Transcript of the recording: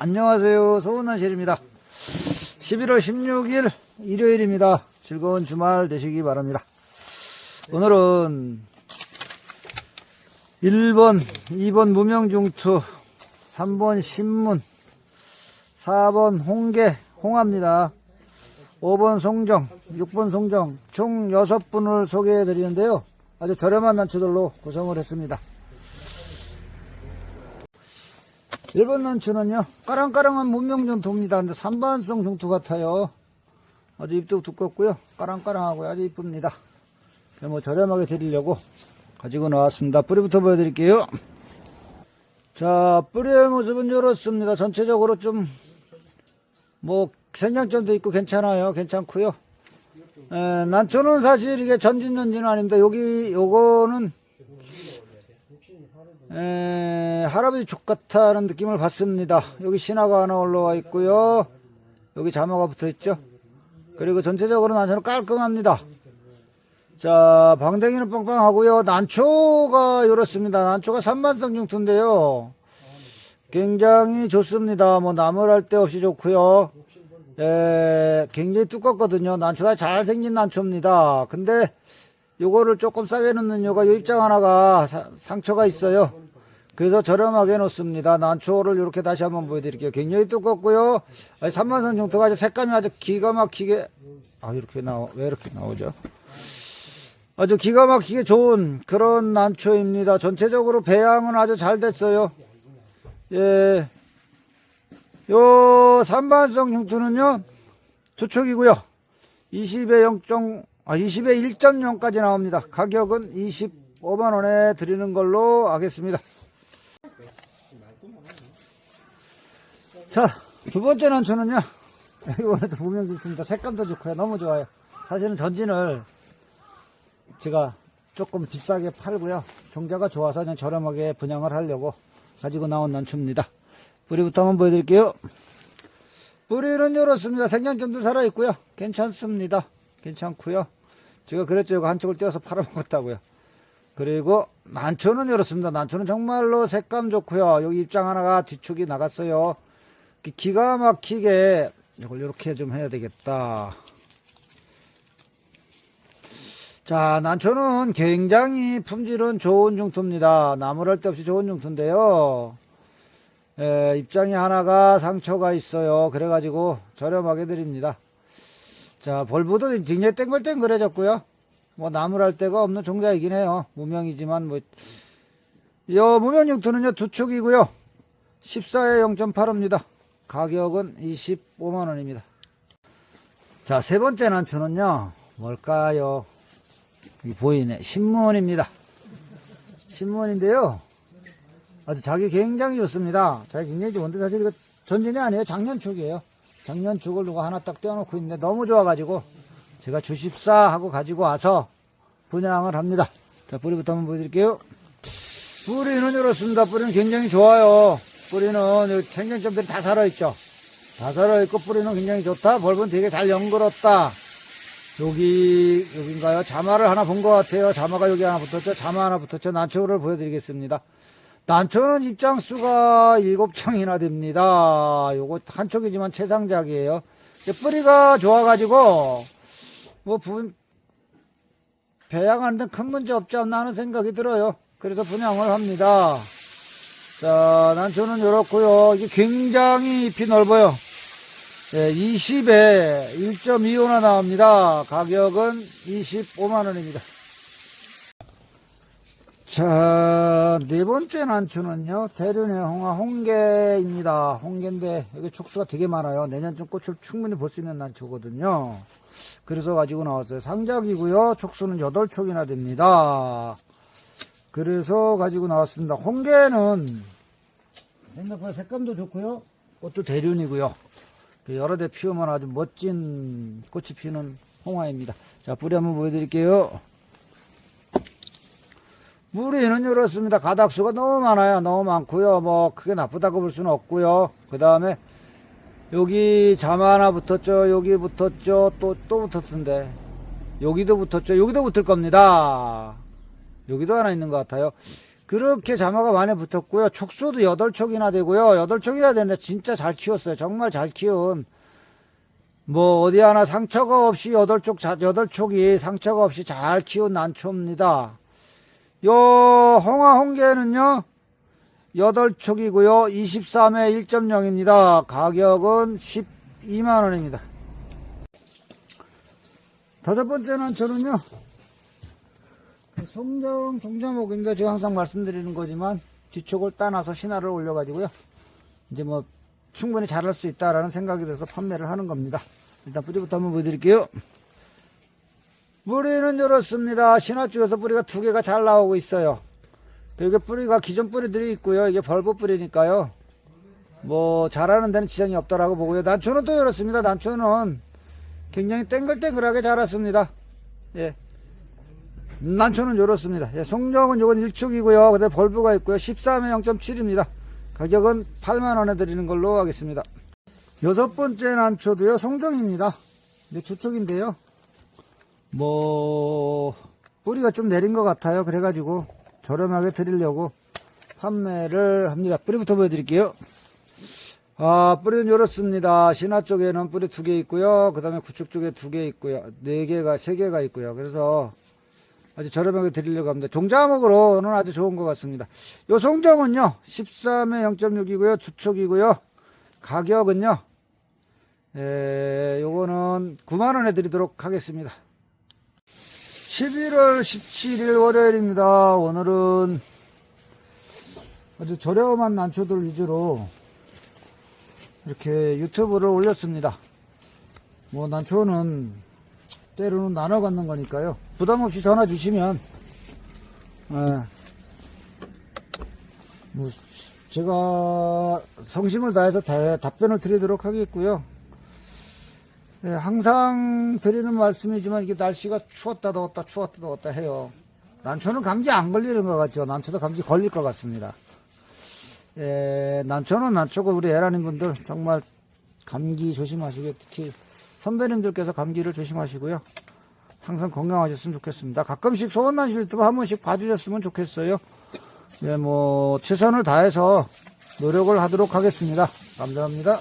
안녕하세요. 소은난실입니다. 11월 16일 일요일입니다. 즐거운 주말 되시기 바랍니다. 오늘은 1번, 2번 무명중투, 3번 신문, 4번 홍계, 홍합니다. 5번 송정, 6번 송정, 총 6분을 소개해 드리는데요. 아주 저렴한 난초들로 구성을 했습니다. 1번 난초는요, 까랑까랑한 문명중투입니다. 근데 산반성 중투 같아요. 아주 잎도 두껍고요. 까랑까랑하고 아주 이쁩니다. 뭐 저렴하게 드리려고 가지고 나왔습니다. 뿌리부터 보여드릴게요. 자, 뿌리의 모습은 이렇습니다. 전체적으로 좀, 뭐, 생장점도 있고 괜찮아요. 괜찮고요 에, 난초는 사실 이게 전진전진은 아닙니다. 여기, 요거는, 에, 할아버지 족 같다는 느낌을 받습니다. 여기 신화가 하나 올라와 있고요. 여기 자마가 붙어 있죠. 그리고 전체적으로 난초는 깔끔합니다. 자, 방댕이는 빵빵하고요. 난초가 이렇습니다. 난초가 산만성 중투인데요. 굉장히 좋습니다. 뭐 나무랄 데 없이 좋고요. 에, 굉장히 두껍거든요. 난초가 잘생긴 난초입니다. 근데 요거를 조금 싸게 넣는 이유가 요 입장 하나가 사- 상처가 있어요. 그래서 저렴하게 놓습니다. 난초를 이렇게 다시 한번 보여드릴게요. 굉장히 두껍고요. 아니, 산만성 중투가 아주 색감이 아주 기가 막히게 아 이렇게 나오 왜 이렇게 나오죠? 아주 기가 막히게 좋은 그런 난초입니다. 전체적으로 배양은 아주 잘 됐어요. 예. 요 산반성 흉투는요, 투척이고요 20에 0. 아, 20에 1.0까지 나옵니다. 가격은 25만원에 드리는 걸로 하겠습니다. 자, 두 번째 난초는요, 이번에도 무명중투입니다. 색감도 좋고요. 너무 좋아요. 사실은 전진을 제가 조금 비싸게 팔고요. 종자가 좋아서 그냥 저렴하게 분양을 하려고 가지고 나온 난초입니다. 뿌리부터 한번 보여드릴게요. 뿌리는 이렇습니다. 생장점도 살아있고요. 괜찮습니다. 괜찮고요. 제가 그랬죠. 한쪽을 떼어서 팔아먹었다고요. 그리고 난초는 이렇습니다. 난초는 정말로 색감 좋고요. 여기 입장 하나가 뒤축이 나갔어요. 기- 기가 막히게 이걸 이렇게 좀 해야 되겠다. 자, 난초는 굉장히 품질은 좋은 중투입니다. 나무랄 데 없이 좋은 중투인데요. 에, 입장이 하나가 상처가 있어요. 그래가지고 저렴하게 드립니다. 자, 볼부도 굉장히 땡글땡글해졌고요. 뭐 나무랄 데가 없는 종자이긴 해요. 무명이지만 뭐, 요 무명 중투는요, 두 축이고요. 14에 0.8입니다. 가격은 25만 원입니다. 자, 세 번째 난초는요, 뭘까요? 보이네. 신문입니다. 신문인데요. 아주 자기 굉장히 좋습니다. 자기 굉장히 좋은데 사실 이거 전진이 아니에요. 작년 축이에요. 작년 축을 누가 하나 딱 떼어놓고 있는데 너무 좋아가지고 제가 주십사 하고 가지고 와서 분양을 합니다. 자, 뿌리부터 한번 보여드릴게요. 뿌리는 이렇습니다. 뿌리는 굉장히 좋아요. 뿌리는 생장점들이 다 살아있죠. 다 살아있고 뿌리는 굉장히 좋다. 벌은 되게 잘 연결었다. 여기, 여긴가요? 자마를 하나 본 것 같아요. 자마가 여기 하나 붙었죠. 자마 하나 붙었죠. 난초를 보여드리겠습니다. 난초는 입장수가 7장이나 됩니다. 요거 한 촉이지만 최상작이에요. 뿌리가 좋아가지고, 뭐, 분, 배양하는 데 큰 문제 없지 않나 하는 생각이 들어요. 그래서 분양을 합니다. 자, 난초는 이렇고요 이게 굉장히 잎이 넓어요. 예, 20에 1.25나 나옵니다. 가격은 25만원입니다. 자, 네 번째 난초는요, 대륜의 홍화 홍게입니다. 홍게인데, 여기 촉수가 되게 많아요. 내년쯤 꽃을 충분히 볼 수 있는 난초거든요. 그래서 가지고 나왔어요. 상작이고요. 촉수는 8촉이나 됩니다. 그래서 가지고 나왔습니다. 홍게는 생각보다 색감도 좋고요. 꽃도 대륜이고요. 그 여러 대 피우면 아주 멋진 꽃이 피는 홍화입니다. 자, 뿌리 한번 보여드릴게요. 뿌리는 이렇습니다. 가닥수가 너무 많아요. 너무 많고요. 뭐 크게 나쁘다고 볼 수는 없고요. 그 다음에 여기 자마 하나 붙었죠. 여기 붙었죠. 또, 또 붙었는데. 여기도 붙었죠. 여기도 붙을 겁니다. 여기도 하나 있는 것 같아요. 그렇게 자마가 많이 붙었고요. 촉수도 8촉이나 되고요. 8촉이나 되는데 진짜 잘 키웠어요. 정말 잘 키운. 뭐 어디 하나 상처가 없이 8촉, 8촉이 상처가 없이 잘 키운 난초입니다. 요 홍화 홍게는요. 8촉이고요. 23회 1.0입니다. 가격은 12만원입니다. 다섯 번째 난초는요. 송정 종자목입니다. 제가 항상 말씀드리는 거지만 뒤쪽을 따놔서 신화를 올려 가지고요. 이제 뭐 충분히 자랄 수 있다라는 생각이 들어서 판매를 하는 겁니다. 일단 뿌리부터 한번 보여드릴게요. 뿌리는 이렇습니다. 신화 쪽에서 뿌리가 두 개가 잘 나오고 있어요. 여기 뿌리가 기존 뿌리들이 있고요. 이게 벌브 뿌리니까요. 뭐 자라는 데는 지장이 없다라고 보고요. 난초는 또 이렇습니다. 난초는 굉장히 땡글땡글하게 자랐습니다. 예. 난초는 이렇습니다. 예, 송정은 요건 1축이고요. 그다음에 벌브가 있고요. 13회 0.7입니다. 가격은 8만원에 드리는 걸로 하겠습니다. 여섯 번째 난초도요. 송정입니다. 이제 두 축인데요. 뭐 뿌리가 좀 내린 것 같아요. 그래가지고 저렴하게 드리려고 판매를 합니다. 뿌리부터 보여드릴게요. 아, 뿌리는 이렇습니다. 신화 쪽에는 뿌리 두 개 있고요. 그 다음에 구축 쪽에 두 개 있고요. 네 개가, 세 개가 있고요. 그래서 아주 저렴하게 드리려고 합니다. 종자목으로는 아주 좋은 것 같습니다. 요 송정은요, 13에 0.6이고요. 두촉이고요. 가격은요, 에, 요거는 9만원에 드리도록 하겠습니다. 11월 17일 월요일입니다. 오늘은 아주 저렴한 난초들 위주로 이렇게 유튜브를 올렸습니다. 뭐 난초는 때로는 나눠 갖는 거니까요. 부담 없이 전화 주시면 예, 뭐 제가 성심을 다해서 다- 답변을 드리도록 하겠고요. 예, 항상 드리는 말씀이지만 이게 날씨가 추웠다 더웠다 추웠다 더웠다 해요. 난초는 감기 안 걸리는 것 같죠. 난초도 감기 걸릴 것 같습니다. 예, 난초는 난초고 우리 애라님 분들 정말 감기 조심하시고 특히 선배님들께서 감기를 조심하시고요. 항상 건강하셨으면 좋겠습니다. 가끔씩 소원난실 유튜브 한 번씩 봐주셨으면 좋겠어요. 예, 뭐 최선을 다해서 노력을 하도록 하겠습니다. 감사합니다.